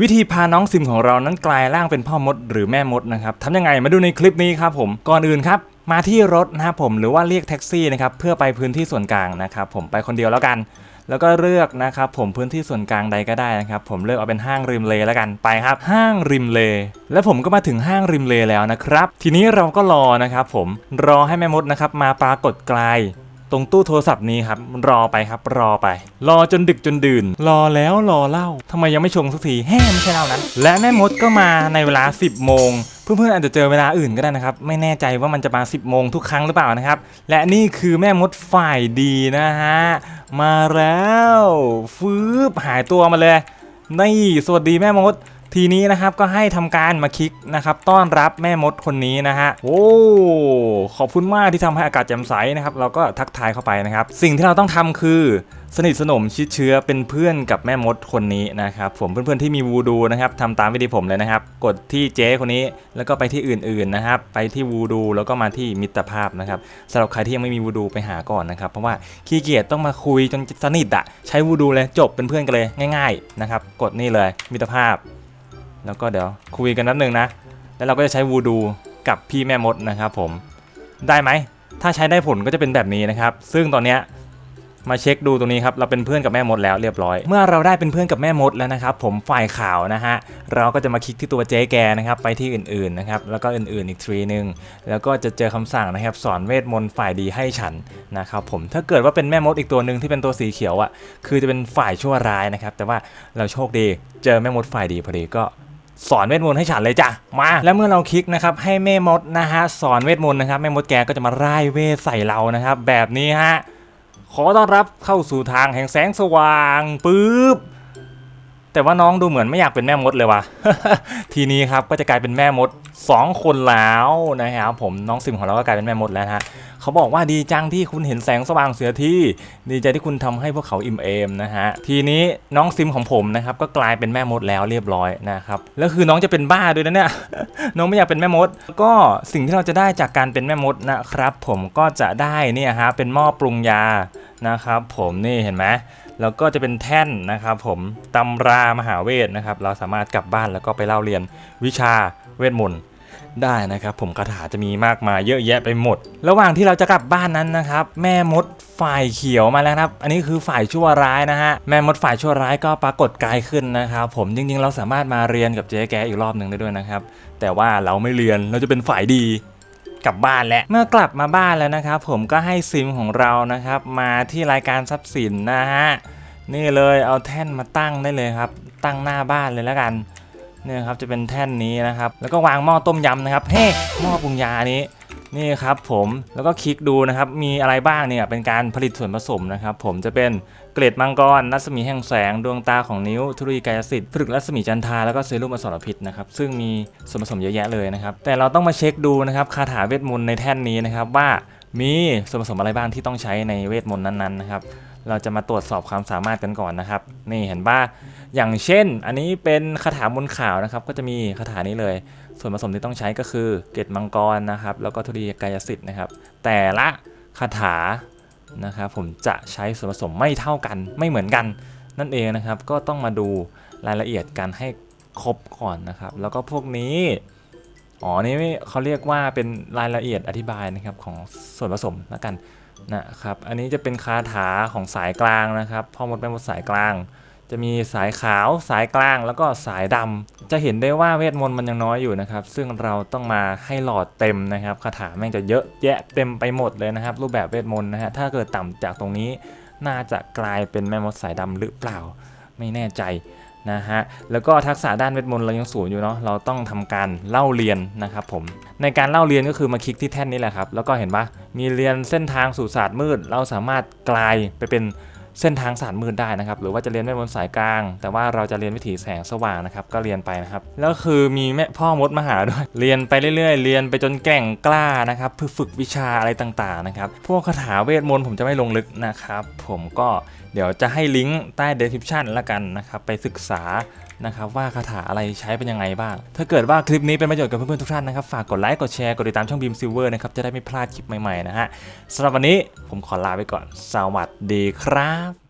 วิธีพาน้องซิมของเรานั้นกลายร่างเป็นพ่อมดหรือแม่มดนะครับทำยังไงมาดูในคลิปนี้ครับผมก่อนอื่นครับมาที่รถนะครับผมหรือว่าเรียกแท็กซี่นะครับเพื่อไปพื้นที่ส่วนกลางนะครับผมไปคนเดียวแล้วกัน แล้วก็เลือกนะครับผมพื้นที่ส่วนกลางใดก็ได้นะครับผมเลือกเอาเป็นห้างริมเลแล้วกันไปครับ ห้างริมเล แล้วผมก็มาถึงห้างริมเลแล้วนะครับ ทีนี้เราก็รอนะครับผมรอให้แม่มดนะครับมาปรากฏกลาย ตรงตู้โทรศัพท์นี้ครับ รอไปครับ รอไป รอจนดึกจนดื่น รอแล้วรอเล่าทำไมยังไม่ชงสักทีแฮ่ไม่ใช่เล่านั้น และแม่มดก็มาในเวลา 10 โมง เพื่อนๆอาจจะเจอเวลาอื่นก็ได้นะครับ ไม่แน่ใจว่ามันจะมา 10 โมงทุกครั้งหรือเปล่านะครับ และนี่คือแม่มดฝ่ายดีนะฮะ มาแล้ว ฟืบหายตัวมาเลย นี่ สวัสดีแม่มด ทีนี้นะครับก็ให้ทำการมาคลิกนะครับต้อนรับแม่มดคนนี้นะฮะโอ้ขอบคุณมากที่ทำให้อากาศแจ่มใสนะครับเราก็ทักทายเข้าไปนะครับ สิ่งที่เราต้องทำคือสนิทสนมชิดเชื้อเป็นเพื่อนกับแม่มดคนนี้นะครับผมเพื่อนๆที่มีวูดูนะครับทำตามวิธีผมเลยนะครับ กดที่เจ๊คนนี้แล้วก็ไปที่อื่นๆนะครับ ไปที่วูดูแล้วก็มาที่มิตรภาพนะครับสำหรับใครที่ยังไม่มีวูดูไปหาก่อนนะครับ เพราะว่าขี้เกียจต้องมาคุยจนสนิทอะใช้วูดูเลยจบเป็นเพื่อนกันเลยง่าย ๆนะครับ กดนี่เลยมิตรภาพ แล้วก็เดี๋ยวคุยกันนัดหนึ่งนะ แล้วเราก็จะใช้วูดูกับพี่แม่มดนะครับผมได้ไหม ถ้าใช้ได้ผลก็จะเป็นแบบนี้นะครับ ซึ่งตอนเนี้ยมาเช็คดูตรงนี้ครับ เราเป็นเพื่อนกับแม่มดแล้วเรียบร้อย เมื่อเราได้เป็นเพื่อนกับแม่มดแล้วนะครับ ผมฝ่ายข่าวนะฮะ เราก็จะมาคลิกที่ตัวเจ๊แกนะครับ ไปที่อื่นๆนะครับ แล้วก็อื่นๆอีกทรีนึงแล้วก็จะเจอคำสั่งนะครับ สอนเวทมนต์ฝ่ายดีให้ฉันนะครับผม ถ้าเกิดว่าเป็นแม่มดอีกตัวหนึ่งที่เป็นตัวสีเขียวอะ คือจะเป็นฝ่ายชั่วร้ายนะครับ แต่ว่าเราโชคดี เจอแม่มดฝ่ายดีพอดีก็ สอนเวทมนต์ให้ฉันเลยจ้ะมาแล้วเมื่อเราคลิกนะครับให้แม่มดนะฮะสอนเวทมนต์นะครับแม่มดแกก็จะมาร่ายเวทใส่เรานะครับ แบบนี้ฮะขอต้อนรับเข้าสู่ทางแห่งแสงสว่างปึ๊บ แต่ว่าน้องดูเหมือนไม่อยากเป็นแม่มดเลยว่ะ ทีนี้ครับก็จะกลายเป็นแม่มด 2 คนแล้วนะครับผมน้องซิมของเราก็กลายเป็นแม่มดแล้วฮะเขาบอกว่าดีจังที่คุณเห็นแสงสว่างเสียทีดีใจที่คุณทำให้พวกเขาอิ่มเอมนะฮะทีนี้น้องซิมของผมนะครับก็กลายเป็นแม่มดแล้วเรียบร้อยนะครับแล้วคือน้องจะเป็นบ้าด้วยนะเนี่ยน้องไม่อยากเป็นแม่มด ก็สิ่งที่เราจะได้จากการเป็นแม่มดนะครับ ผมก็จะได้เนี่ยฮะเป็นหม้อปรุงยานะครับ ผมนี่เห็นไหม แล้วก็จะเป็นแท่นนะครับผมตำรามหาเวทนะครับ เราสามารถกลับบ้านแล้วก็ไปเล่าเรียนวิชาเวทมนต์ได้นะครับ ผมคาถาจะมีมากมายเยอะแยะไปหมด ระหว่างที่เราจะกลับบ้านนั้นนะครับ แม่มดฝ่ายเขียวมาแล้วครับ อันนี้คือฝ่ายชั่วร้ายนะฮะ แม่มดฝ่ายชั่วร้ายก็ปรากฏกายขึ้นนะครับผมจริงๆ เราสามารถมาเรียนกับเจ๊แกอีกรอบหนึ่งได้ด้วยนะครับ แต่ว่าเราไม่เรียนเราจะเป็นฝ่ายดี กลับบ้านแล้วเมื่อกลับมาบ้านแล้วนะครับผมก็ให้ซิมของเรานะครับ มาที่รายการทรัพย์สินนะฮะนี่เลยเอาแท่นมาตั้งได้เลยครับ ตั้งหน้าบ้านเลยแล้วกันเนี่ยครับจะเป็นแท่นนี้นะครับ แล้วก็วางหม้อต้มยำนะครับเฮ้หม้อปรุงยานี้ นี่ครับผมแล้วก็คลิกดูนะครับมีอะไรบ้างเนี่ยเป็นการผลิตส่วนผสมนะครับผมจะเป็นเกล็ดมังกรรัศมีแห่งแสง ดวงตาของนิ้ว ธุรีกายสิทธิ์ผลึกรัศมีจันทาแล้วก็เซรุ่มอสรพิษนะครับซึ่งมีส่วนผสมเยอะแยะเลยนะครับแต่เราต้องมาเช็คดูนะครับคาถาเวทมนต์ในแท่นนี้นะครับว่ามีส่วนผสมอะไรบ้างที่ต้องใช้ในเวทมนต์นั้นๆนะครับเราจะมาตรวจสอบความสามารถกันก่อนนะครับ นี่เห็นป่ะ อย่างเช่น อันนี้เป็นคาถามนขาวนะครับ ก็จะมีคาถานี้เลย ส่วนผสมที่ต้องใช้ก็คือเกล็ดมังกรนะครับ แล้วก็ธุรีกายสิทธิ์นะครับ แต่ละคาถานะครับผมจะใช้ส่วนผสมไม่เท่ากันไม่เหมือนกันนั่นเองนะครับ ก็ต้องมาดูรายละเอียดกันให้ครบก่อนนะครับ แล้วก็พวกนี้อ๋อนี่เขาเรียกว่าเป็นรายละเอียดอธิบายนะครับของส่วนผสมแล้วกันนะครับ อันนี้จะเป็นคาถาของสายกลางนะครับพ่อมดแม่มดสายกลาง จะมีสายขาวสายกลางแล้วก็สายดำจะเห็นได้ว่าเวทมนต์มันยังน้อยอยู่นะครับ ซึ่งเราต้องมาให้หลอดเต็มนะครับคาถาแม่งจะเยอะแยะเต็มไปหมดเลยนะครับ รูปแบบเวทมนต์นะฮะถ้าเกิดต่ำจากตรงนี้น่าจะกลายเป็นแม่มดสายดำหรือเปล่าไม่แน่ใจนะฮะแล้วก็ทักษะด้านเวทมนต์เรายังสูงอยู่เนาะเราต้องทำการเล่าเรียนนะครับผมในการเล่าเรียนก็คือมาคลิกที่แท่นนี้แหละครับแล้วก็เห็นปะมีเรียนเส้นทางสู่ศาสตร์มืด เราสามารถกลายไปเป็น เส้นทางสารมืดได้นะครับ หรือว่าจะเรียนเวทมนต์สายกลาง แต่ว่าเราจะเรียนวิถีแสงสว่างนะครับ ก็เรียนไปนะครับ แล้วคือมีแม่พ่อมดมาหาด้วย เรียนไปเรื่อยๆ เรียนไปจนแกร่งกล้านะครับ เพื่อฝึกวิชาอะไรต่างๆนะครับ พวกคาถาเวทมนต์ผมจะไม่ลงลึกนะครับ ผมก็เดี๋ยวจะให้ลิงก์ใต้ description ละกันนะครับ ไปศึกษา นะครับว่าคาถาอะไรใช้เป็นยังไงบ้าง ถ้าเกิดว่าคลิปนี้เป็นประโยชน์กับเพื่อนๆทุกท่านนะครับฝากกดไลค์กดแชร์กดติดตามช่องบีมซิลเวอร์นะครับจะได้ไม่พลาดคลิปใหม่ๆนะฮะสำหรับวันนี้ผมขอลาไปก่อนสวัสดีครับ